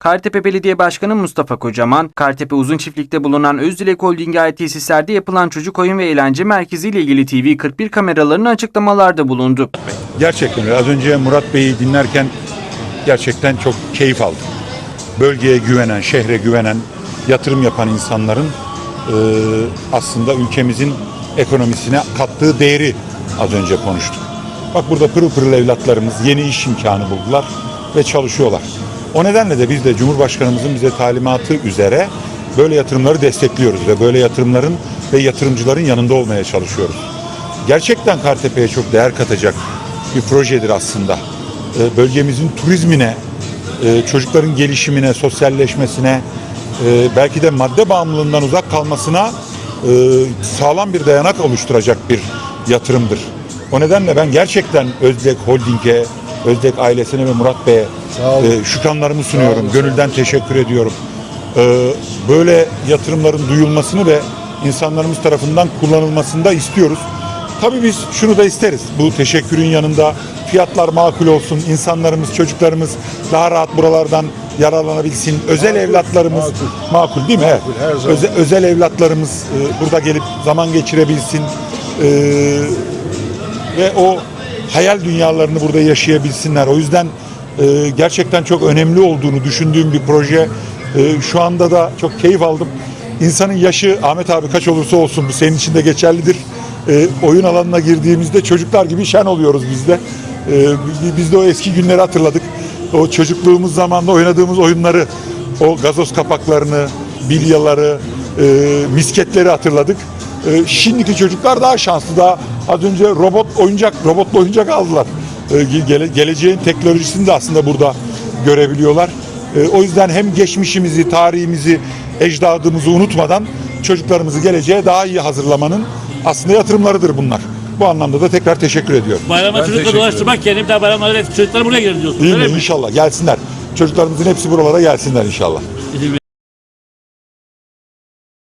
Kartepe Belediye Başkanı Mustafa Kocaman, Kartepe Uzun Çiftlik'te bulunan Özdilek Holding'e ait tesislerde yapılan çocuk oyun ve eğlence merkezi ile ilgili TV41 kameralarının açıklamalarda bulundu. Gerçekten. Az önce Murat Bey'i dinlerken gerçekten çok keyif aldım. Bölgeye güvenen, şehre güvenen, yatırım yapan insanların e, aslında ülkemizin ekonomisine kattığı değeri az önce konuştuk. Bak burada pırıl pırıl evlatlarımız yeni iş imkanı buldular ve çalışıyorlar. O nedenle de biz de Cumhurbaşkanımızın bize talimatı üzere böyle yatırımları destekliyoruz ve böyle yatırımların ve yatırımcıların yanında olmaya çalışıyoruz gerçekten Kartepe'ye çok değer katacak bir projedir aslında. Ee, Bölgemizin turizmine, e, çocukların gelişimine, sosyalleşmesine, e, belki de madde bağımlılığından uzak kalmasına e, sağlam bir dayanak oluşturacak bir yatırımdır. O nedenle ben gerçekten Özdek Holding'e, Özdek ailesine ve Murat Bey'e e, şükranlarımı sunuyorum. Gönülden teşekkür ediyorum. Ee, Böyle yatırımların duyulmasını ve insanlarımız tarafından kullanılmasını da istiyoruz. Tabii biz şunu da isteriz. Bu teşekkürün yanında fiyatlar makul olsun, insanlarımız, çocuklarımız daha rahat buralardan yararlanabilsin. Özel evlatlarımız makul, değil mi? Evet. her zaman. Öze- özel evlatlarımız e, burada gelip zaman geçirebilsin. E, ve o hayal dünyalarını burada yaşayabilsinler. O yüzden e, gerçekten çok önemli olduğunu düşündüğüm bir proje. E, şu anda da çok keyif aldım. İnsanın yaşı Ahmet abi kaç olursa olsun bu senin için de geçerlidir. E, oyun alanına girdiğimizde çocuklar gibi şen oluyoruz biz de. E, biz de o eski günleri hatırladık. O çocukluğumuz zamanında oynadığımız oyunları, o gazoz kapaklarını, bilyaları, e, misketleri hatırladık. E, şimdiki çocuklar daha şanslı. Daha az önce robot oyuncak, robotlu oyuncak aldılar. E, gele- geleceğin teknolojisini de aslında burada görebiliyorlar. E, o yüzden hem geçmişimizi, tarihimizi, ecdadımızı unutmadan çocuklarımızı geleceğe daha iyi hazırlamanın aslında yatırımlarıdır bunlar. Bu anlamda da tekrar teşekkür ediyorum. Bayrama Ben çocukla teşekkür dolaştırmak yerine bir daha bayramlarda çocuklar buraya gelir diyorsun. İyi mi? mi? İnşallah gelsinler. Çocuklarımızın hepsi buralara gelsinler inşallah.